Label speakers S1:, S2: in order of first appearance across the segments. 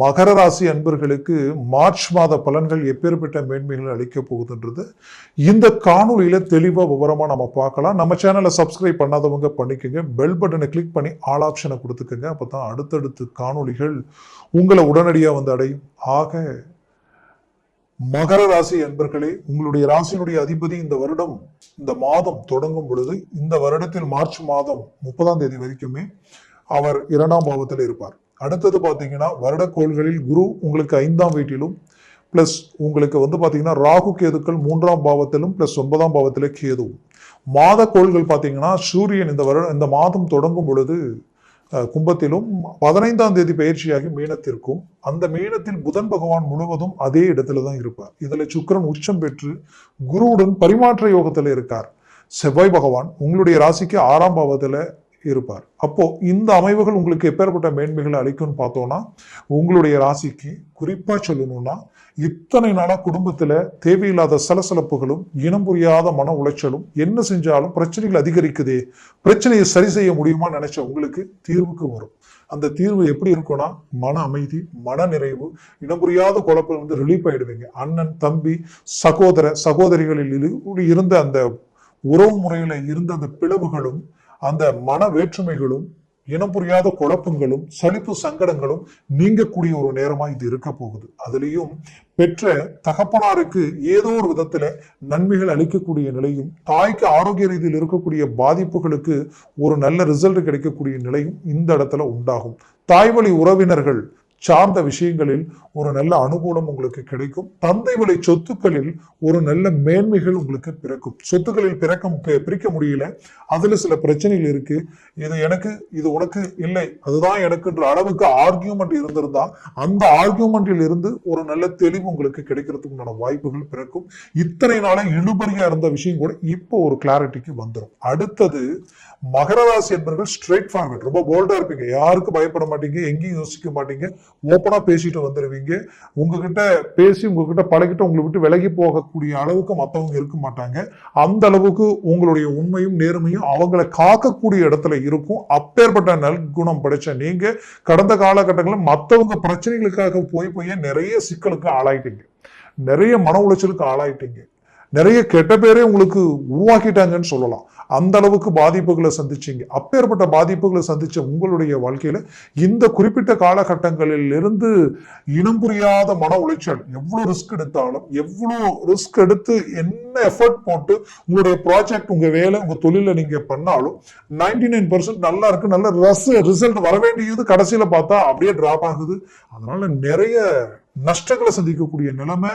S1: மகர ராசி அன்பர்களுக்கு மார்ச் மாத பலன்கள் எப்பேற்பட்ட மேன்மைகள் அளிக்க போகுதுன்றது இந்த காணொலியில் தெளிவாக விவரமாக நம்ம பார்க்கலாம். நம்ம சேனலை சப்ஸ்கிரைப் பண்ணாதவங்க பண்ணிக்கோங்க. பெல் பட்டனை கிளிக் பண்ணி ஆல் ஆப்ஷனை கொடுத்துக்கோங்க. அப்பதான் அடுத்தடுத்து காணொளிகள் உங்களை உடனடியாக வந்து அடையும். ஆக மகர ராசி அன்பர்களே உங்களுடைய ராசியினுடைய அதிபதி இந்த வருடம் இந்த மாதம் தொடங்கும் பொழுது இந்த வருடத்தில் மார்ச் மாதம் முப்பதாம் தேதி வரைக்குமே அவர் இரண்டாம் பாவத்தில் இருப்பார். அடுத்தது பார்த்தீங்கன்னா வருடக்கோள்களில் குரு உங்களுக்கு ஐந்தாம் வீட்டிலும் ப்ளஸ் உங்களுக்கு வந்து பார்த்தீங்கன்னா ராகு கேதுக்கள் மூன்றாம் பாவத்திலும் ப்ளஸ் ஒன்பதாம் பாவத்தில் கேதுவும் மாத கோள்கள் பார்த்தீங்கன்னா சூரியன் இந்த வருடம் இந்த மாதம் தொடங்கும் பொழுது கும்பத்திலும் பதினைந்தாம் தேதி பயிற்சியாகி மீனத்திற்கும் அந்த மீனத்தில் புதன் பகவான் முழுவதும் அதே இடத்துல தான் இருப்பார். இதில் சுக்கிரன் உச்சம் பெற்று குருவுடன் பரிமாற்ற யோகத்தில் இருக்கார். செவ்வாய் பகவான் உங்களுடைய ராசிக்கு ஆறாம் பாவத்தில் இருப்பார். அப்போது இந்த அமைவுகள் உங்களுக்கு எப்பேற்பட்ட மேன்மைகளை அளிக்கும்னு பார்த்தோன்னா உங்களுடைய ராசிக்கு குறிப்பாக சொல்லணும்னா இத்தனை நாளாக குடும்பத்தில் தேவையில்லாத சலசலப்புகளும் இனம் புரியாத மன உளைச்சலும் என்ன செஞ்சாலும் பிரச்சனைகள் அதிகரிக்குதே பிரச்சனையை சரி செய்ய முடியுமா நினைச்ச உங்களுக்கு தீர்வுக்கு வரும். அந்த தீர்வு எப்படி இருக்கும்னா மன அமைதி மன நிறைவு இனம் புரியாத குழப்பம் வந்து ரிலீஃப் ஆகிடுவீங்க அண்ணன் தம்பி சகோதர சகோதரிகளில் இரு- இருந்த அந்த உறவு முறையில் இருந்த அந்த பிளவுகளும் அந்த மன வேற்றுமைகளும் இனம் புரியாத குழப்பங்களும் சலிப்பு சங்கடங்களும் நீங்கக்கூடிய ஒரு நேரமா இது இருக்க போகுது. அதுலேயும் பெற்ற தகப்பனாருக்கு ஏதோ ஒரு விதத்துல நன்மைகள் அளிக்கக்கூடிய நிலையும் தாய்க்கு ஆரோக்கிய ரீதியில் இருக்கக்கூடிய பாதிப்புகளுக்கு ஒரு நல்ல ரிசல்ட் கிடைக்கக்கூடிய நிலையும் இந்த இடத்துல உண்டாகும். தாய்வழி உறவினர்கள் சார்ந்த விஷயங்களில் ஒரு நல்ல அனுகூலம் உங்களுக்கு கிடைக்கும். தந்தை வழி சொத்துக்களில் ஒரு நல்ல மேன்மைகள் உங்களுக்கு பிறக்கும். சொத்துக்களில் பிறக்க பிரிக்க முடியல. அதுல சில பிரச்சனைகள் இருக்கு. இது எனக்கு இது உனக்கு இல்லை. அதுதான் எனக்குன்ற அளவுக்கு ஆர்கியூமெண்ட் இருந்திருந்தா அந்த ஆர்கியூமெண்டில் இருந்து ஒரு நல்ல தெளிவு உங்களுக்கு கிடைக்கிறதுக்கு உண்டான வாய்ப்புகள் பிறக்கும். இத்தனை நாளா இழுபறியா இருந்த விஷயம் கூட இப்போ ஒரு கிளாரிட்டிக்கு வந்துடும் அடுத்தது மகர ராசி என்பவர்கள் ஸ்ட்ரெயிட் ஃபார்வர்ட் ரொம்ப போல்டா இருப்பீங்க. யாருக்கும் பயப்பட மாட்டீங்க. எங்கேயும் யோசிக்க மாட்டீங்க. ஓப்பனா பேசிட்டு வந்துடுவீங்க உங்ககிட்ட பேசி உங்ககிட்ட பழகிட்டு உங்களை விட்டு விலகி போகக்கூடிய அளவுக்கு மற்றவங்க இருக்க மாட்டாங்க. அந்த அளவுக்கு உங்களுடைய உண்மையும் நேர்மையும் அவங்கள காக்கக்கூடிய இடத்துல இருக்கும். அப்பேற்பட்ட நல்குணம் படைச்ச நீங்க கடந்த காலகட்டங்களில் மற்றவங்க பிரச்சனைகளுக்காக போய் போய் நிறைய சிக்கலுக்கு ஆளாயிட்டீங்க. நிறைய மன உளைச்சலுக்கு ஆளாயிட்டீங்க. நிறைய கெட்ட பேரே உங்களுக்கு உருவாக்கிட்டாங்கன்னு சொல்லலாம். அந்த அளவுக்கு பாதிப்புகளை சந்திச்சீங்க. அப்பேற்பட்ட பாதிப்புகளை சந்திச்ச உங்களுடைய வாழ்க்கையில இந்த குறிப்பிட்ட காலகட்டங்களில் இருந்து இனம் புரியாத மன உளைச்சல் எவ்வளவு ரிஸ்க் எடுத்தாலும் எவ்வளவு ரிஸ்க் எடுத்து என்ன எஃபர்ட் போட்டு உங்களுடைய ப்ராஜெக்ட் உங்க வேலை உங்க தொழில நீங்க பண்ணாலும் 99% நைன் நல்லா இருக்கு நல்ல ரஸ் ரிசல்ட் வர வேண்டியது கடைசியில பார்த்தா அப்படியே டிராப் ஆகுது. அதனால நிறைய நஷ்டங்களை சந்திக்கக்கூடிய நிலைமை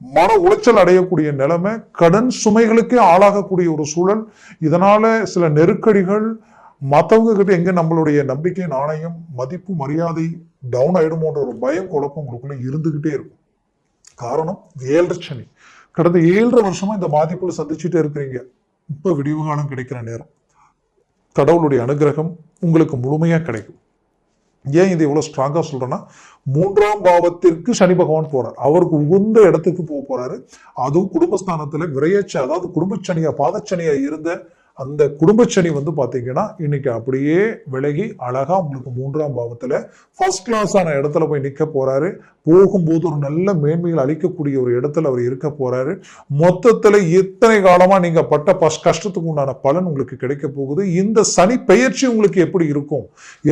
S1: மன உளைச்சல் அடையக்கூடிய நிலைமை கடன் சுமைகளுக்கே ஆளாகக்கூடிய ஒரு சூழல். இதனால சில நெருக்கடிகள் மற்றவங்க கிட்ட எங்க நம்மளுடைய நம்பிக்கை நாணயம் மதிப்பு மரியாதை டவுன் ஆயிடுமோன்ற ஒரு பயம் குழப்பம் உங்களுக்குள்ள இருந்துகிட்டே இருக்கும். காரணம் ஏழரை சனி. கடந்த ஏழரை வருஷமா இந்த பாதிப்புகளை சந்திச்சுட்டே இருக்கிறீங்க. இப்ப விடிவு காலம் கிடைக்கிற நேரம். கடவுளுடைய அனுகிரகம் உங்களுக்கு முழுமையா கிடைக்கும். ஏன் இது இவ்வளோ ஸ்ட்ராங்காக சொல்றேன்னா மூன்றாம் பாவத்திற்கு சனி பகவான் போகிறார் அவருக்கு உகந்த இடத்துக்கு போக போறாரு. அதுவும் குடும்பஸ்தானத்தில் விரையச்ச அதாவது குடும்பச்சனியாக பாதச்சனியாக இருந்த அந்த குடும்ப சனி வந்து பார்த்தீங்கன்னா இன்னைக்கு அப்படியே விலகி அழகாக உங்களுக்கு மூன்றாம் பாவத்தில் ஃபர்ஸ்ட் கிளாஸான இடத்துல போய் நிற்க போகிறாரு போகும்போது ஒரு நல்ல மேன்மைகள் அளிக்கக்கூடிய ஒரு இடத்துல அவர் இருக்க போகிறாரு மொத்தத்தில் இத்தனை காலமாக நீங்கள் பட்ட பஸ் கஷ்டத்துக்கு உண்டான பலன் உங்களுக்கு கிடைக்க போகுது? இந்த சனி பெயர்ச்சி உங்களுக்கு எப்படி இருக்கும்?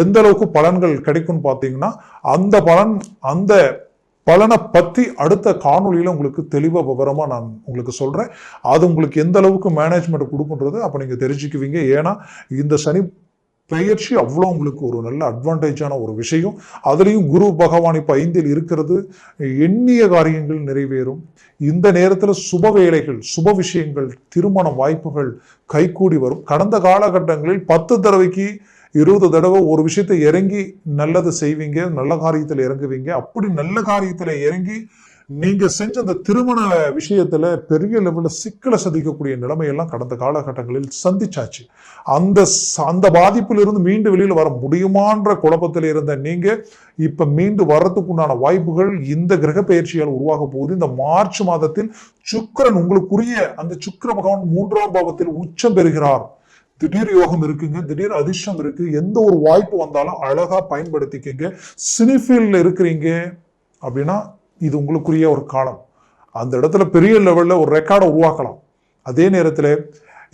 S1: எந்த அளவுக்கு பலன்கள் கிடைக்கும்னு பார்த்தீங்கன்னா அந்த பலன் அந்த பலனை பற்றி அடுத்த காணொலியில் உங்களுக்கு தெளிவாக விவரமாக நான் உங்களுக்கு சொல்கிறேன் அது உங்களுக்கு எந்த அளவுக்கு மேனேஜ்மெண்ட் கொடுக்குன்றது அப்போ நீங்கள் தெரிஞ்சுக்குவீங்க. ஏன்னா இந்த சனி பெயர்ச்சி அவ்வளோ உங்களுக்கு ஒரு நல்ல அட்வான்டேஜான ஒரு விஷயம். அதுலேயும் குரு பகவான் இப்போ ஐந்தில் இருக்கிறது. எண்ணிய காரியங்கள் நிறைவேறும். இந்த நேரத்தில் சுப வேலைகள் சுப விஷயங்கள் திருமண வாய்ப்புகள் கைகூடி வரும். கடந்த காலகட்டங்களில் பத்து தடவைக்கு இருபது தடவை ஒரு விஷயத்தை இறங்கி நல்லது செய்வீங்க நல்ல காரியத்தில் இறங்குவீங்க. அப்படி நல்ல காரியத்தில் இறங்கி நீங்க செஞ்ச அந்த திருமண விஷயத்துல பெரிய லெவலில் சிக்கலை சந்திக்கக்கூடிய நிலைமையெல்லாம் கடந்த காலகட்டங்களில் சந்திச்சாச்சு. அந்த அந்த பாதிப்பிலிருந்து மீண்டு வெளியில் வர முடியுமான்ற குழப்பத்தில் இருந்த நீங்க இப்ப மீண்டு வர்றதுக்குண்டான வாய்ப்புகள் இந்த கிரக பயிற்சியால் உருவாக போகுது. இந்த மார்ச் மாதத்தில் சுக்கரன் உங்களுக்குரிய அந்த சுக்கர பகவான் மூன்றாம் பாவத்தில் உச்சம் பெறுகிறார். திடீர் யோகம் இருக்குங்க திடீர் அதிர்ஷ்டம் இருக்கு எந்த ஒரு வாய்ப்பு வந்தாலும் அழகா பயன்படுத்திக்கங்க. சினிஃபீல்ட்ல இருக்கிறீங்க அப்படின்னா இது உங்களுக்குரிய ஒரு காலம். அந்த இடத்துல பெரிய லெவல்ல ஒரு ரெக்கார்டை உருவாக்கலாம். அதே நேரத்துல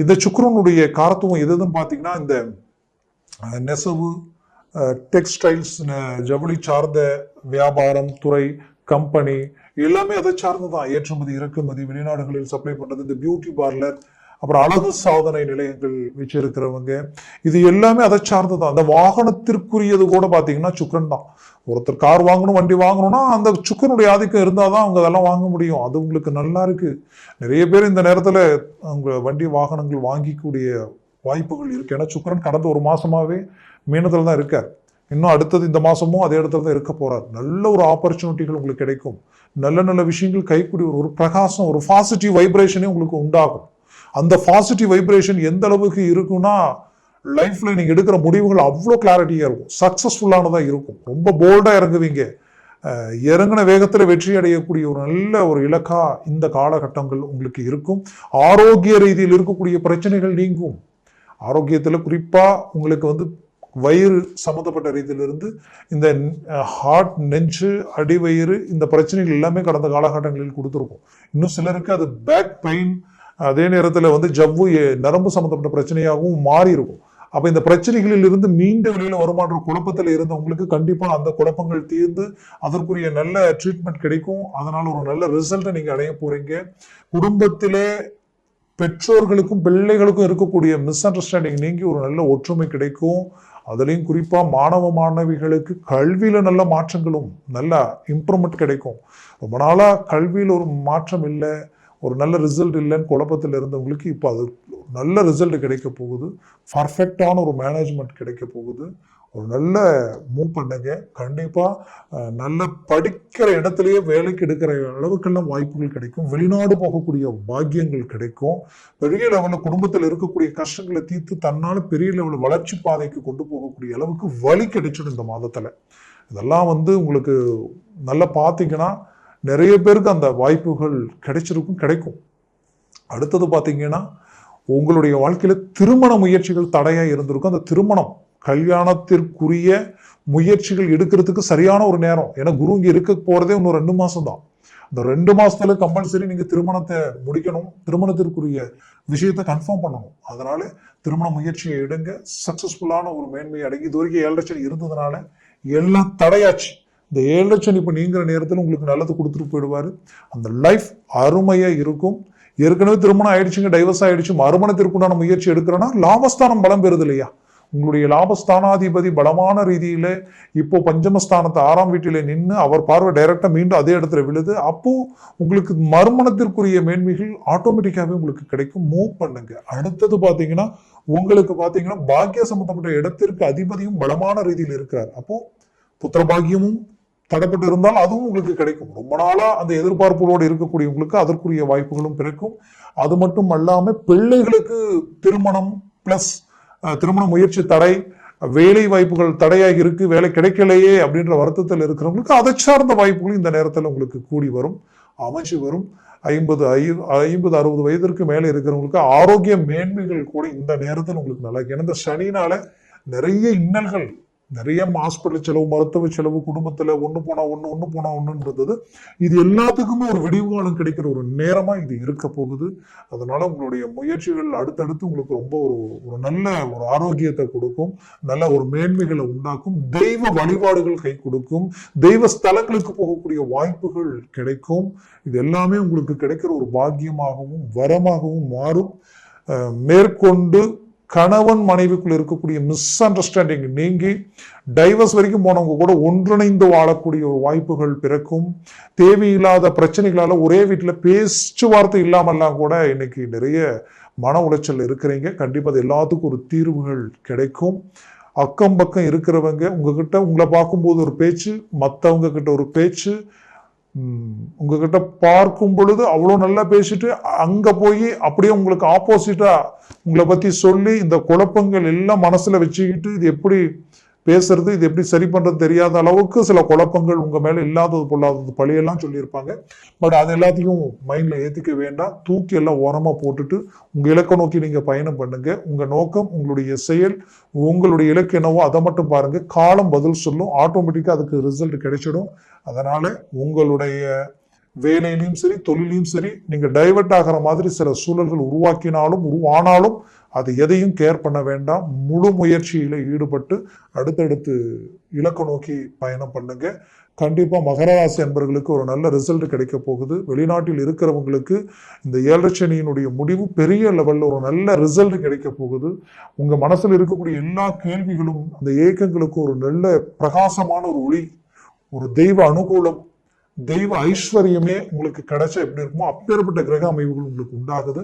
S1: இந்த சுக்கரனுடைய காரத்துவம் எதுன்னு பார்த்தீங்கன்னா இந்த நெசவு டெக்ஸ்டைல்ஸ் ஜவுளி சார்ந்த வியாபாரம் துறை கம்பெனி எல்லாமே அதை சார்ந்துதான். ஏற்றுமதி இறக்குமதி வெளிநாடுகளில் சப்ளை பண்றது இந்த பியூட்டி பார்லர் அப்புறம் அழகு சாதனை நிலையங்கள் வச்சிருக்கிறவங்க இது எல்லாமே அதை சார்ந்து தான் அந்த வாகனத்திற்குரியது கூட பார்த்தீங்கன்னா சுக்கரன் தான். ஒருத்தர் கார் வாங்கணும் வண்டி வாங்கணும்னா அந்த சுக்கரனுடைய ஆதிக்கம் இருந்தால் தான் அவங்க அதெல்லாம் வாங்க முடியும். அது உங்களுக்கு நல்லா இருக்குது நிறைய பேர் இந்த நேரத்தில் அவங்க வண்டி வாகனங்கள் வாங்கிக்கூடிய வாய்ப்புகள் இருக்குது ஏன்னா சுக்கரன் கடந்த ஒரு மாதமாகவே மீனத்தில் தான் இருக்கார். இன்னும் அடுத்தது இந்த மாதமும் அதே இடத்துல தான் இருக்க போகிறார் நல்ல ஒரு ஆப்பர்ச்சுனிட்டிகள் உங்களுக்கு கிடைக்கும். நல்ல நல்ல விஷயங்கள் கைக்கூடி ஒரு ஒரு பிரகாசம் ஒரு பாசிட்டிவ் வைப்ரேஷனே உங்களுக்கு உண்டாகும். அந்த பாசிட்டிவ் வைப்ரேஷன் எந்த அளவுக்கு இருக்கும்னா லைஃப்ல நீங்கள் எடுக்கிற முடிவுகள் அவ்வளோ கிளாரிட்டியாக இருக்கும். சக்ஸஸ்ஃபுல்லானதாக இருக்கும். ரொம்ப போல்டாக இறங்குவீங்க. இறங்கின வேகத்தில் வெற்றி அடையக்கூடிய ஒரு நல்ல ஒரு இலக்கா இந்த காலகட்டங்கள் உங்களுக்கு இருக்கும். ஆரோக்கிய ரீதியில் இருக்கக்கூடிய பிரச்சனைகள் நீங்கும். ஆரோக்கியத்தில் குறிப்பாக உங்களுக்கு வந்து வயிறு சம்மந்தப்பட்ட ரீதியிலிருந்து இந்த ஹார்ட் நெஞ்சு அடிவயிறு இந்த பிரச்சனைகள் எல்லாமே கடந்த காலகட்டங்களில் கொடுத்துருக்கும். இன்னும் சிலருக்கு அது பேக் பெயின் அதே நேரத்தில் வந்து ஜவ்வு நரம்பு சம்மந்தப்பட்ட பிரச்சனையாகவும் மாறி இருக்கும் அப்போ இந்த பிரச்சனைகளில் இருந்து மீண்டு வெளியில வருமான்ற குழப்பத்தில் இருந்தவங்களுக்கு கண்டிப்பாக அந்த குழப்பங்கள் தீர்ந்து அதற்குரிய நல்ல ட்ரீட்மெண்ட் கிடைக்கும். அதனால் ஒரு நல்ல ரிசல்ட்டை நீங்கள் அடைய போகிறீங்க குடும்பத்திலே பெற்றோர்களுக்கும் பிள்ளைகளுக்கும் இருக்கக்கூடிய மிஸ் அண்டர்ஸ்டாண்டிங் நீங்கி ஒரு நல்ல ஒற்றுமை கிடைக்கும். அதுலேயும் குறிப்பாக மாணவ மாணவிகளுக்கு கல்வியில் நல்ல மாற்றங்களும் நல்ல இம்ப்ரூவ்மெண்ட் கிடைக்கும். ரொம்ப நாளாக கல்வியில் ஒரு மாற்றம் இல்லை. ஒரு நல்ல ரிசல்ட் இல்லைன்னு குழப்பத்தில் இருந்தவங்களுக்கு இப்போ அது நல்ல ரிசல்ட் கிடைக்க போகுது. பர்ஃபெக்டான ஒரு மேனேஜ்மெண்ட் கிடைக்க போகுது. ஒரு நல்ல மூவ் பண்ணுங்க. கண்டிப்பாக நல்ல படிக்கிற இடத்துலையே வேலைக்கு எடுக்கிற அளவுக்கெல்லாம் வாய்ப்புகள் கிடைக்கும். வெளிநாடு போகக்கூடிய பாக்கியங்கள் கிடைக்கும். பெரிய லெவலில் குடும்பத்தில் இருக்கக்கூடிய கஷ்டங்களை தீர்த்து தன்னால் பெரிய லெவலில் வளர்ச்சி பாதைக்கு கொண்டு போகக்கூடிய அளவுக்கு வழி கிடைச்சிடும் இந்த மாதத்தில். இதெல்லாம் வந்து உங்களுக்கு நல்லா பார்த்தீங்கன்னா நிறைய பேருக்கு அந்த வாய்ப்புகள் கிடைச்சிருக்கும் கிடைக்கும். அடுத்தது பார்த்தீங்கன்னா உங்களுடைய வாழ்க்கையில் திருமண முயற்சிகள் தடையாக இருந்திருக்கும். அந்த திருமணம் கல்யாணத்திற்குரிய முயற்சிகள் எடுக்கிறதுக்கு சரியான ஒரு நேரம். ஏன்னா குரு இங்கே இருக்க போகிறதே இன்னும் ரெண்டு மாதம் தான் இந்த ரெண்டு மாதத்துல கம்பல்சரி நீங்கள் திருமணத்தை முடிக்கணும். திருமணத்திற்குரிய விஷயத்தை கன்ஃபார்ம் பண்ணணும். அதனால திருமண முயற்சியை எடுங்க. சக்ஸஸ்ஃபுல்லான ஒரு மேன்மையை அடங்கி. இது வரைக்கும் ஏழு லட்சம் இருந்ததுனால எல்லாம் தடையாச்சு. இந்த ஏழரை சனி இப்போ நீங்கிற நேரத்தில் உங்களுக்கு நல்லது கொடுத்துட்டு போயிடுவாரு. அந்த லைஃப் அருமையாக இருக்கும். ஏற்கனவே திருமணம் ஆயிடுச்சுங்க டைவர்ஸ் ஆயிடுச்சு மறுமணத்திற்குண்டான முயற்சி எடுக்கிறோன்னா லாபஸ்தானம் பலம் பெறுது இல்லையா? உங்களுடைய லாபஸ்தானாதிபதி பலமான ரீதியில் இப்போ பஞ்சமஸ்தானத்தை ஆறாம் வீட்டில் நின்று அவர் பார்வை டைரெக்டாக மீண்டும் அதே இடத்துல விழுது. அப்போது உங்களுக்கு மறுமணத்திற்குரிய மேன்மைகள் ஆட்டோமேட்டிக்காகவே உங்களுக்கு கிடைக்கும். மூவ் பண்ணுங்க. அடுத்தது பார்த்தீங்கன்னா உங்களுக்கு பார்த்தீங்கன்னா பாக்கிய சம்பந்தப்பட்ட இடத்திற்கு அதிபதியும் பலமான ரீதியில் இருக்கிறார். அப்போது புத்திர பாக்கியமும் தடைப்பட்டு இருந்தால் அதுவும் உங்களுக்கு கிடைக்கும். ரொம்ப நாளா அந்த எதிர்பார்ப்புகளோடு இருக்கக்கூடியவங்களுக்கு அதற்குரிய வாய்ப்புகளும் பிறக்கும். அது மட்டும் அல்லாம பிள்ளைகளுக்கு திருமணம் பிளஸ் திருமண முயற்சி தடை வேலை வாய்ப்புகள் தடையாகி இருக்கு வேலை கிடைக்கலையே அப்படின்ற வருத்தத்தில் இருக்கிறவங்களுக்கு அதை சார்ந்த வாய்ப்புகளும் இந்த நேரத்தில் உங்களுக்கு கூடி வரும் அமைச்சு வரும். ஐம்பது ஐ ஐம்பது அறுபது வயதிற்கு மேலே இருக்கிறவங்களுக்கு ஆரோக்கிய மேன்மைகள் கூட இந்த நேரத்தில் உங்களுக்கு நல்லா இருக்கு. ஏன்னா இந்த சனினால நிறைய இன்னல்கள் நிறைய ஹாஸ்பிட்டல் செலவு மருத்துவ செலவு குடும்பத்தில் ஒன்று போனால் ஒன்று ஒன்று போனால் ஒன்றுன்றது இது எல்லாத்துக்குமே ஒரு விடிவு காலம் கிடைக்கிற ஒரு நேரமாக இது இருக்க போகுது. அதனால உங்களுடைய முயற்சிகள் அடுத்தடுத்து உங்களுக்கு ரொம்ப ஒரு ஒரு நல்ல ஒரு ஆரோக்கியத்தை கொடுக்கும். நல்ல ஒரு மேன்மைகளை உண்டாக்கும். தெய்வ வழிபாடுகள் கை கொடுக்கும். தெய்வ ஸ்தலங்களுக்கு போகக்கூடிய வாய்ப்புகள் கிடைக்கும். இது எல்லாமே உங்களுக்கு கிடைக்கிற ஒரு பாக்கியமாகவும் வரமாகவும் மாறும். மேற்கொண்டு கணவன் மனைவிக்குள்ள இருக்கக்கூடிய மிஸ் அண்டர்ஸ்டாண்டிங் நீங்கி டைவர்ஸ் வரைக்கும் போனவங்க கூட ஒன்றிணைந்து வாழக்கூடிய ஒரு வாய்ப்புகள் பிறக்கும். தேவையில்லாத பிரச்சனைகளால ஒரே வீட்டில் பேச்சுவார்த்தை இல்லாமல்லாம் கூட இன்னைக்கு நிறைய மன உளைச்சல் இருக்கிறீங்க. கண்டிப்பாக அது எல்லாத்துக்கும் ஒரு தீர்வுகள் கிடைக்கும். அக்கம் பக்கம் இருக்கிறவங்க உங்ககிட்ட உங்களை பார்க்கும்போது ஒரு பேச்சு மற்றவங்க கிட்ட ஒரு பேச்சு உங்ககிட்ட பார்க்கும் பொழுது அவ்வளோ நல்லா பேசிட்டு அங்கே போய் அப்படியே உங்களுக்கு ஆப்போசிட்டாக உங்களை பற்றி சொல்லி இந்த குழப்பங்கள் எல்லாம் மனசில் வச்சுக்கிட்டு இது எப்படி பேசுறது இது எப்படி சரி பண்றது தெரியாத அளவுக்கு சில குழப்பங்கள் உங்க மேல இல்லாதது பொல்லாதது பழியெல்லாம் சொல்லியிருப்பாங்க. பட் அது எல்லாத்தையும் மைண்ட்ல ஏத்திக்க வேண்டாம். தூக்கி எல்லாம் ஓரமாக போட்டுட்டு உங்க இலக்கை நோக்கி நீங்க பயணம் பண்ணுங்க. உங்க நோக்கம் உங்களுடைய செயல் உங்களுடைய இலக்கு என்னவோ அதை மட்டும் பாருங்க. காலம் பதில் சொல்லும். ஆட்டோமேட்டிக்கா அதுக்கு ரிசல்ட் கிடைச்சிடும். அதனால உங்களுடைய வேலையிலையும் சரி தொழிலையும் சரி நீங்கள் டைவர்ட் ஆகிற மாதிரி சில சூழல்கள் உருவாக்கினாலும் உருவானாலும் அது எதையும் கேர் பண்ண வேண்டாம். முழு முயற்சியில் ஈடுபட்டு அடுத்தடுத்து இலக்கு நோக்கி பயணம் பண்ணுங்க. கண்டிப்பாக மகர ராசி அன்பர்களுக்கு ஒரு நல்ல ரிசல்ட் கிடைக்க போகுது. வெளிநாட்டில் இருக்கிறவங்களுக்கு இந்த ஏழரை முடிவு பெரிய லெவலில் ஒரு நல்ல ரிசல்ட் கிடைக்க போகுது. உங்கள் மனசில் இருக்கக்கூடிய எல்லா கேள்விகளும் அந்த ஏக்கங்களுக்கு ஒரு நல்ல பிரகாசமான ஒரு ஒளி ஒரு தெய்வ அனுகூலம் தெய்வ ஐஸ்வர்யமே உங்களுக்கு கிடைச்சா எப்படி இருக்குமோ அப்பேற்பட்ட கிரக அமைவுகள் உங்களுக்கு உண்டாகுது.